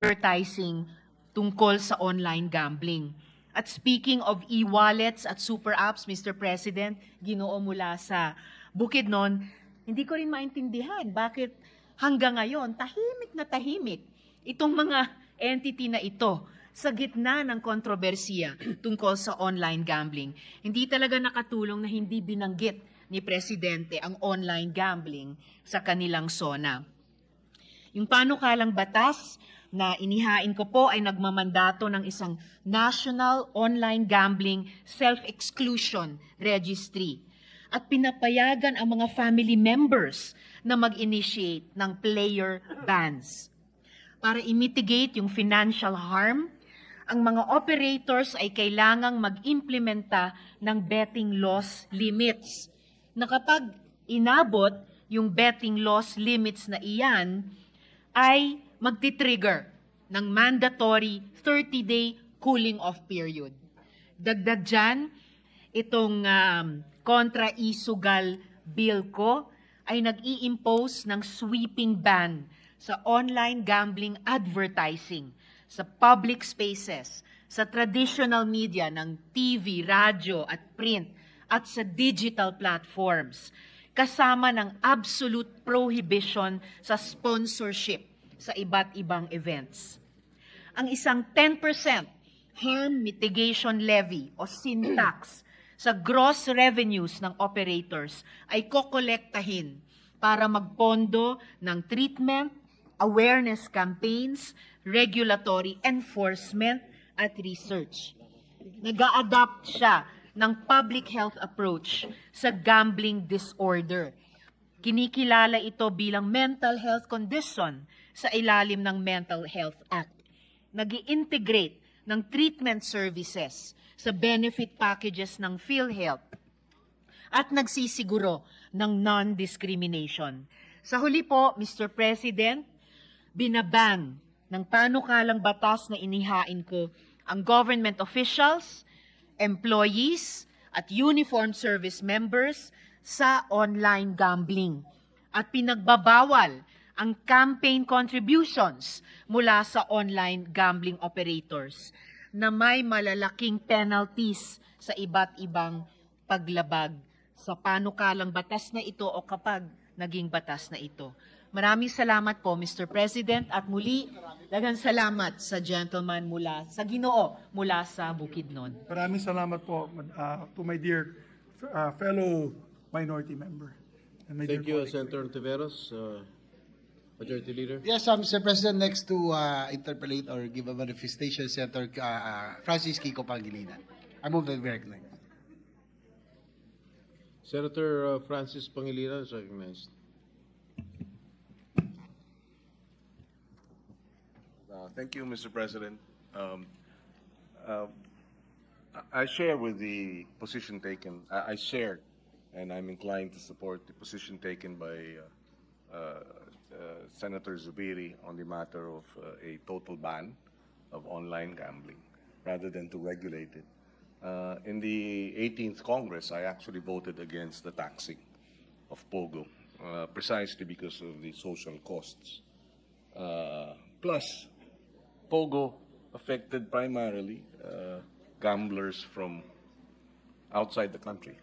advertising tungkol sa online gambling. At speaking of e-wallets at super apps, Mr. President, ginoo mula sa Bukidnon, hindi ko rin maintindihan bakit hanggang ngayon, tahimik na tahimik itong mga entity na ito sa gitna ng kontrobersiya tungkol sa online gambling. Hindi talaga nakatulong na hindi binanggit ni Presidente ang online gambling sa kanilang zona. Yung panukalang batas na inihain ko po ay nagmamandato ng isang National Online Gambling Self-Exclusion Registry at pinapayagan ang mga family members na mag-initiate ng player bans. Para i-mitigate yung financial harm, ang mga operators ay kailangang mag-implementa ng betting loss limits na kapag inabot yung betting loss limits na iyan, ay magti-trigger ng mandatory 30-day cooling off period. Dagdag dyan, itong um, kontra isugal bill ko ay nag-i-impose ng sweeping ban sa online gambling advertising sa public spaces, sa traditional media ng TV, radyo at print at sa digital platforms kasama ng absolute prohibition sa sponsorship sa iba't ibang events. Ang isang 10% harm mitigation levy o sin tax sa gross revenues ng operators ay kokolektahin para magpondo ng treatment, awareness campaigns, regulatory enforcement at research. Nag-a-adapt siya ng public health approach sa gambling disorder. Kinikilala ito bilang mental health condition sa ilalim ng Mental Health Act. nag integrate ng treatment services sa benefit packages ng PhilHealth at nagsisiguro ng non-discrimination. Sa huli po, Mr. President, binaban ng panukalang batas na inihain ko ang government officials, employees, at uniformed service members sa online gambling at pinagbabawal ang campaign contributions mula sa online gambling operators na may malalaking penalties sa iba't ibang paglabag sa panukalang batas na ito o kapag naging batas na ito. Maraming salamat po, Mr. President, at muli, daghang salamat sa gentleman mula, sa ginoo mula sa Bukidnon. Maraming salamat po uh, to my dear uh, fellow minority member. and my Thank dear you, colleague. Senator Tiveros. Uh, Majority Leader. Yes, uh, Mr. President, next to uh, interpolate or give a manifestation, Senator uh, uh, Francis Kiko Pangilinan. I move that we recognize. Senator uh, Francis Pangilinan is recognized. Thank you, Mr. President. Um, uh, I share with the position taken, I I shared, and I'm inclined to support the position taken by uh, uh, uh, Senator Zubiri on the matter of uh, a total ban of online gambling, rather than to regulate it. Uh, In the 18th Congress, I actually voted against the taxing of POGO, precisely because of the social costs. Plus, Pogo affected primarily uh, gamblers from outside the country.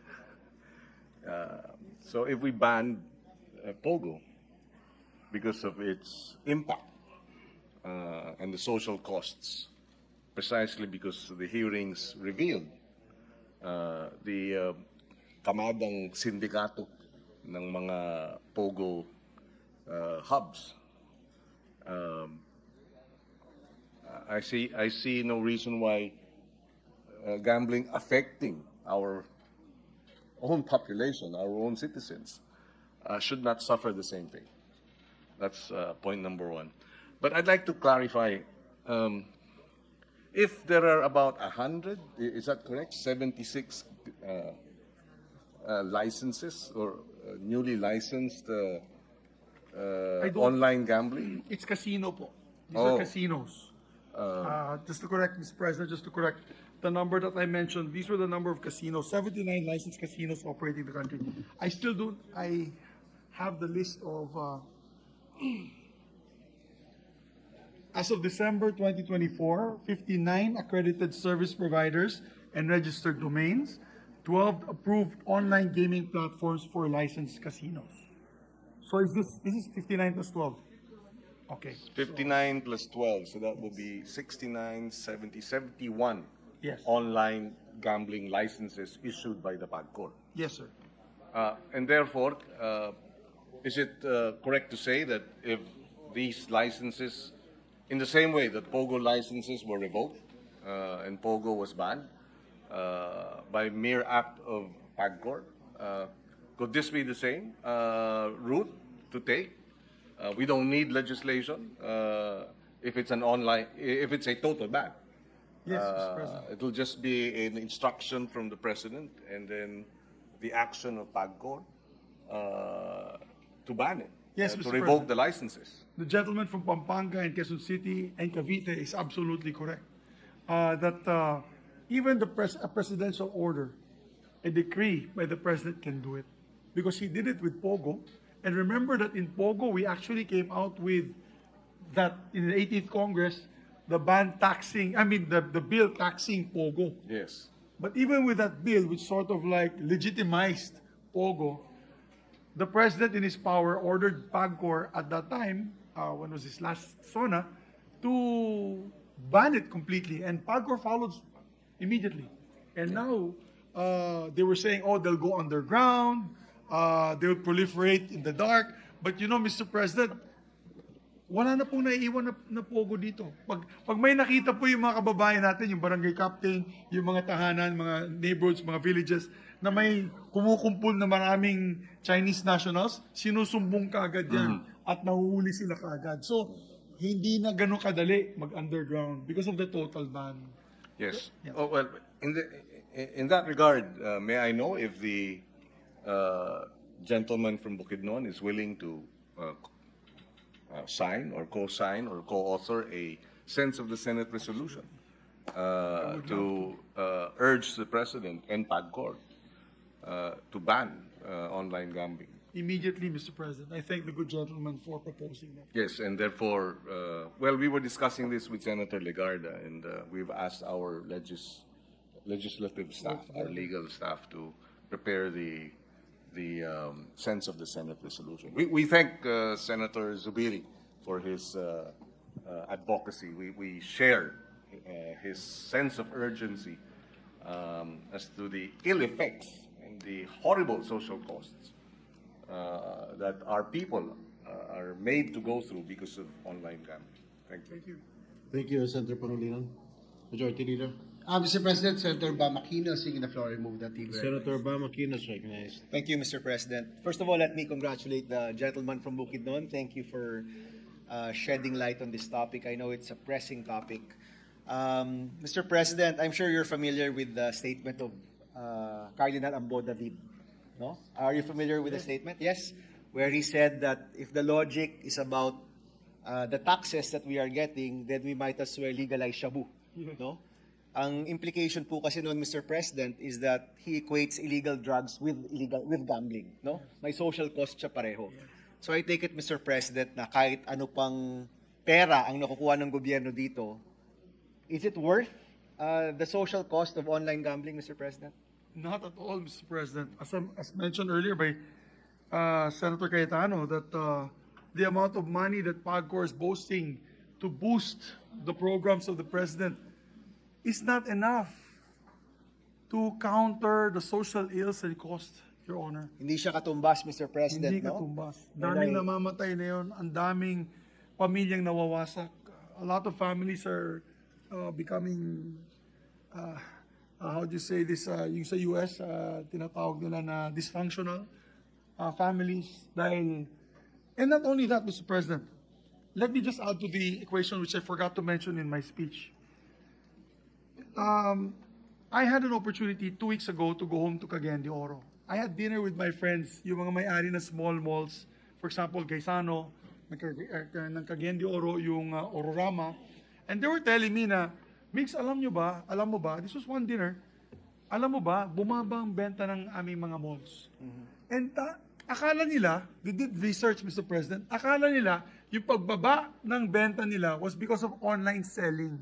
Uh, so if we ban uh, Pogo because of its impact uh, and the social costs, precisely because the hearings revealed uh, the uh, kamadang sindikato ng mga Pogo uh, hubs I see, I see no reason why uh, gambling affecting our own population, our own citizens, uh, should not suffer the same thing. That's uh, point number one. But I'd like to clarify, um, if there are about a hundred, is that correct? Seventy-six uh, uh, licenses or uh, newly licensed uh, uh, online gambling? It's casino po. These Oh. are casinos. Uh, just to correct, Mr. President, just to correct the number that I mentioned, these were the number of casinos, 79 licensed casinos operating the country. I still do, I have the list of, uh, as of December 2024, 59 accredited service providers and registered domains, 12 approved online gaming platforms for licensed casinos. So is this, this is 59 plus 12? Okay, 59 plus 12, so that will be 69, 70, 71 Yes. online gambling licenses issued by the PAGCOR. yes, sir. Uh, And therefore, uh, is it uh, correct to say that if these licenses, in the same way that POGO licenses were revoked uh, and POGO was banned uh, by mere act of PAGCOR, uh, could this be the same uh, route to take? Uh, We don't need legislation uh, if it's an online, if it's a total ban. Yes, Mr. Uh, President. It will just be an instruction from the president and then the action of PAGCOR uh, to ban it. Yes, uh, Mr. To revoke President. the licenses. The gentleman from Pampanga and Quezon City and Cavite is absolutely correct. Uh, that uh, even the pres- a presidential order, a decree by the president can do it. Because he did it with Pogo. And remember that in Pogo, we actually came out with that in the 18th Congress, the ban taxing, I mean, the, the bill taxing Pogo. Yes. But even with that bill, which sort of like legitimized Pogo, the president in his power ordered PAGCOR at that time, uh, when was his last SONA, to ban it completely. And PAGCOR followed immediately. And now, uh, they were saying, oh, they'll go underground, uh, they'll proliferate in the dark. But you know, Mr. President, wala na pong naiiwan na, na pogo dito. Pag, pag may nakita po yung mga kababayan natin, yung barangay captain, yung mga tahanan, mga neighborhoods, mga villages, na may kumukumpul na maraming Chinese nationals, sinusumbong kaagad yan at nahuhuli sila kaagad. So, hindi na ganun kadali mag-underground because of the total ban. Yes. Oh, well, in the, in that regard, uh, may I know if the uh, gentleman from Bukidnon is willing to uh, uh, sign or co-sign or co-author a sense of the Senate resolution uh, to uh, urge the president and PAGCOR uh, to ban uh, online gambling. Immediately, Mr. President, I thank the good gentleman for proposing that. Yes, and therefore, uh, well, we were discussing this with Senator Legarda, and uh, we've asked our legis- legislative staff, our legal staff, to prepare the the um, sense of the Senate resolution. We, we thank uh, Senator Zubiri for his uh, uh, advocacy. We, we share uh, his sense of urgency um, as to the ill effects and the horrible social costs uh, that our people uh, are made to go through because of online gambling. Thank you. Thank you. Senator Pangilinan. Majority Leader. Uh, Mr. President, Senator Bamakino seeking the floor, remove that TV. Senator Bama is recognized. Thank you, Mr. President. First of all, let me congratulate the gentleman from Bukidnon. Thank you for uh, shedding light on this topic. I know it's a pressing topic. Um, Mr. President, I'm sure you're familiar with the statement of uh, Cardinal Ambo David. No? Are you familiar with the statement? Yes? Where he said that if the logic is about uh, the taxes that we are getting, then we might as well legalize shabu. No? Ang implication po kasi noon, Mr. President, is that he equates illegal drugs with illegal with gambling, no? May social cost siya pareho. So I take it, Mr. President, na kahit ano pang pera ang nakukuha ng gobyerno dito, is it worth uh, the social cost of online gambling, Mr. President? Not at all, Mr. President. As, as mentioned earlier by uh, Senator Cayetano, that uh, the amount of money that PAGCOR is boasting to boost the programs of the president is not enough to counter the social ills and costs, Your Honor. Hindi siya katumbas, Mr. President, Hindi no? katumbas. Daming namamatay na yun. Ang daming pamilyang nawawasak. A lot of families are uh, becoming, uh, uh, how do you say this, uh, yung sa US, uh, tinatawag nila na dysfunctional uh, families. Dahil, and not only that, Mr. President, let me just add to the equation which I forgot to mention in my speech. Um, I had an opportunity two weeks ago to go home to Cagayan de Oro. I had dinner with my friends, yung mga may-ari ng small malls. For example, Gaisano, ng uh, ng Cagayan de Oro, yung uh, Ororama. And they were telling me na, Mix, alam nyo ba, alam mo ba, this was one dinner, alam mo ba, bumaba ang benta ng aming mga malls. And ta- akala nila, they did research, Mr. President, akala nila, yung pagbaba ng benta nila was because of online selling.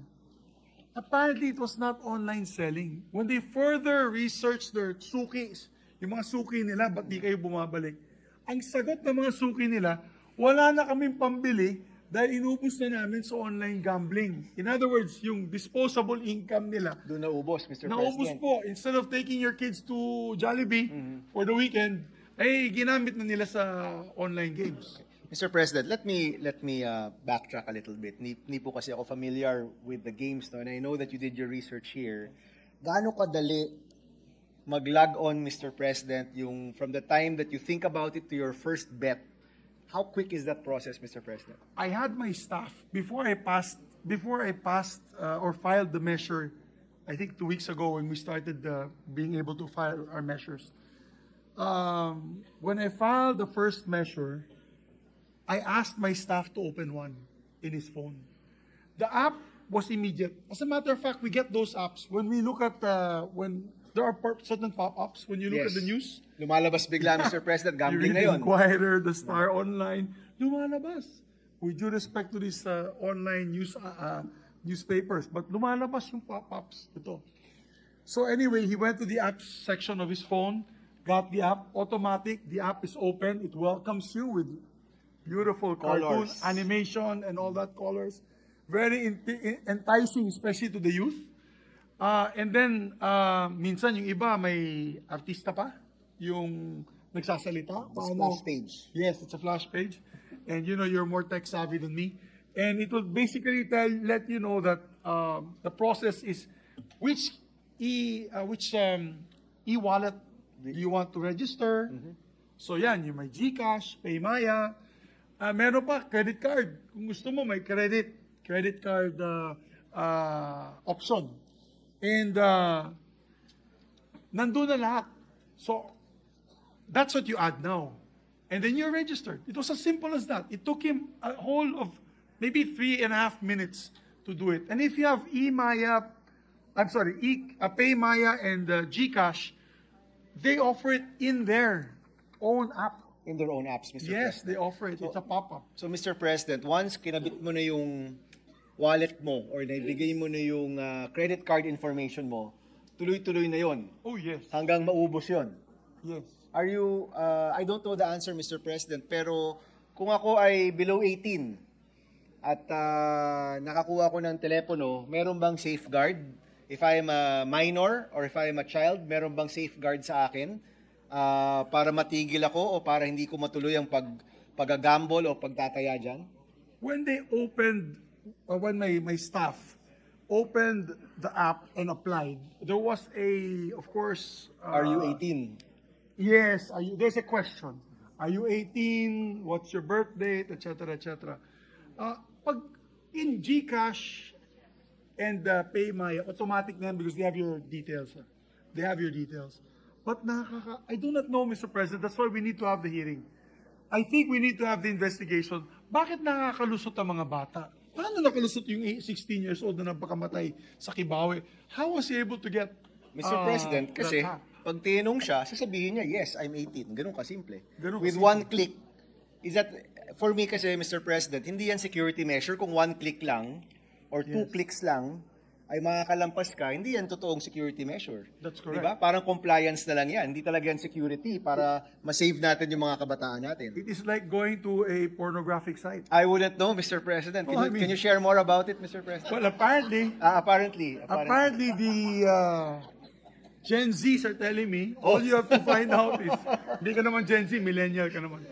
Apparently, it was not online selling. When they further researched their sukis, yung mga suki nila, ba't di kayo bumabalik? Ang sagot ng mga suki nila, wala na kaming pambili dahil inubos na namin sa online gambling. In other words, yung disposable income nila, Doon naubos, Mr. naubos President. po. Instead of taking your kids to Jollibee for the weekend, ay ginamit na nila sa online games. Mr. President, let me let me uh, backtrack a little bit. Ni, ni po kasi ako familiar with the games no, and I know that you did your research here. Gaano kadali mag-log on, Mr. President, yung from the time that you think about it to your first bet? How quick is that process, Mr. President? I had my staff before I passed before I passed uh, or filed the measure. I think two weeks ago when we started uh, being able to file our measures. Um, when I filed the first measure, I asked my staff to open one in his phone. The app was immediate. As a matter of fact, we get those apps when we look at uh, when there are certain pop-ups when you look at the news. Lumalabas bigla, Mr. President, gambling na the yun. Inquirer, the Star Online, lumalabas. With due respect to these uh, online news uh, uh, newspapers, but lumalabas yung pop-ups. Ito. So anyway, he went to the apps section of his phone, got the app, automatic, the app is open, it welcomes you with beautiful cartoon, Colors. animation, and all that colors. Very enti- enticing, especially to the youth. Uh, and then, uh, minsan yung iba may artista pa, yung nagsasalita. Paano- splash page. Yes, it's a flash page. And you know, you're more tech savvy than me. And it will basically tell, let you know that um, the process is which e uh, which um, e-wallet do you want to register? So yan, yung may GCash, Paymaya, uh, meron pa credit card. Kung gusto mo, may credit credit card uh, uh, option. And uh, nandun na lahat. So that's what you add now. And then you're registered. It was as simple as that. It took him a whole of maybe three and a half minutes to do it. And if you have eMaya, I'm sorry, e, uh, PayMaya and uh, GCash, they offer it in their own app. In their own apps, Mr. Yes, President. they offer it. It's a pop-up. So, Mr. President, once kinabit mo na yung wallet mo or naibigay mo na yung uh, credit card information mo, tuloy-tuloy na yon Oh, yes. hanggang maubos yon. Yes. Are you, uh, I don't know the answer, Mr. President, pero kung ako ay below 18 at uh, nakakuha ko ng telepono, meron bang safeguard? If I am a minor or if I am a child, meron bang safeguard sa akin uh, para matigil ako o para hindi ko matuloy ang pag, pag-gamble o pagtataya dyan? When they opened, or when my, my staff opened the app and applied, there was a, of course... Are you uh, 18? Yes, are you, there's a question. Are you 18? What's your birth date? Etc. Etc. Uh, pag in GCash and uh, PayMaya, automatic na because they have your details. They have your details. But nakaka, I do not know, Mr. President. That's why we need to have the hearing. I think we need to have the investigation. Bakit nakakalusot ang mga bata? Paano nakalusot yung 16 years old na napakamatay sa Kibawe? How was he able to get Mr. uh, President, that kasi app? pag tinanong siya, sasabihin niya, yes, I'm 18. Ganun kasimple. Ganun With kasimple. one click, is that, for me kasi, Mr. President, hindi yan security measure kung one click lang or two Yes. clicks lang ay makakalampas ka, hindi yan totoong security measure. That's correct. Diba? Parang compliance na lang yan. Hindi talaga yan security para ma-save natin yung mga kabataan natin. It is like going to a pornographic site. I wouldn't know, Mr. President. Can, Oh, I you, mean- can you share more about it, Mr. President? Well, apparently, Ah, apparently. apparently the uh, Gen Zs are telling me, all you have to find out is, hindi ka naman Gen Z, millennial ka naman.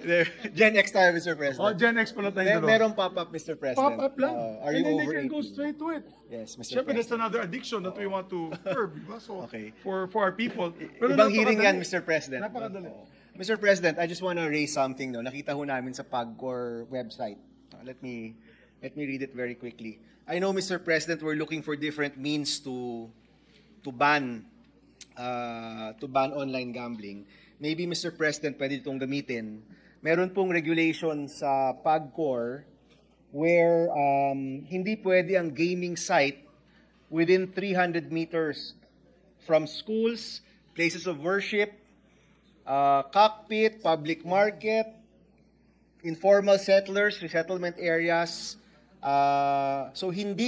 Gen X tayo, Mr. President. Oh, Gen X pala tayo Mer- merong pop-up, Mr. President. Pop-up lang. Uh, are and you then they over can go 18? straight to it. Yes, Mr. Siyempre, that's President. another addiction that we want to curb. Diba? So, Okay. for, for our people. Ibang hearing yan, Mr. President. Napakadali. Oo. Mr. President, I just want to raise something. No? Nakita ho namin sa PAGCOR website. Uh, let me let me read it very quickly. I know, Mr. President, we're looking for different means to to ban uh, to ban online gambling. Maybe, Mr. President, pwede itong gamitin. Meron pong regulation sa PAGCOR where um, hindi pwede ang gaming site within 300 meters from schools, places of worship, uh, cockpit, public market, informal settlers, resettlement areas. Uh, so hindi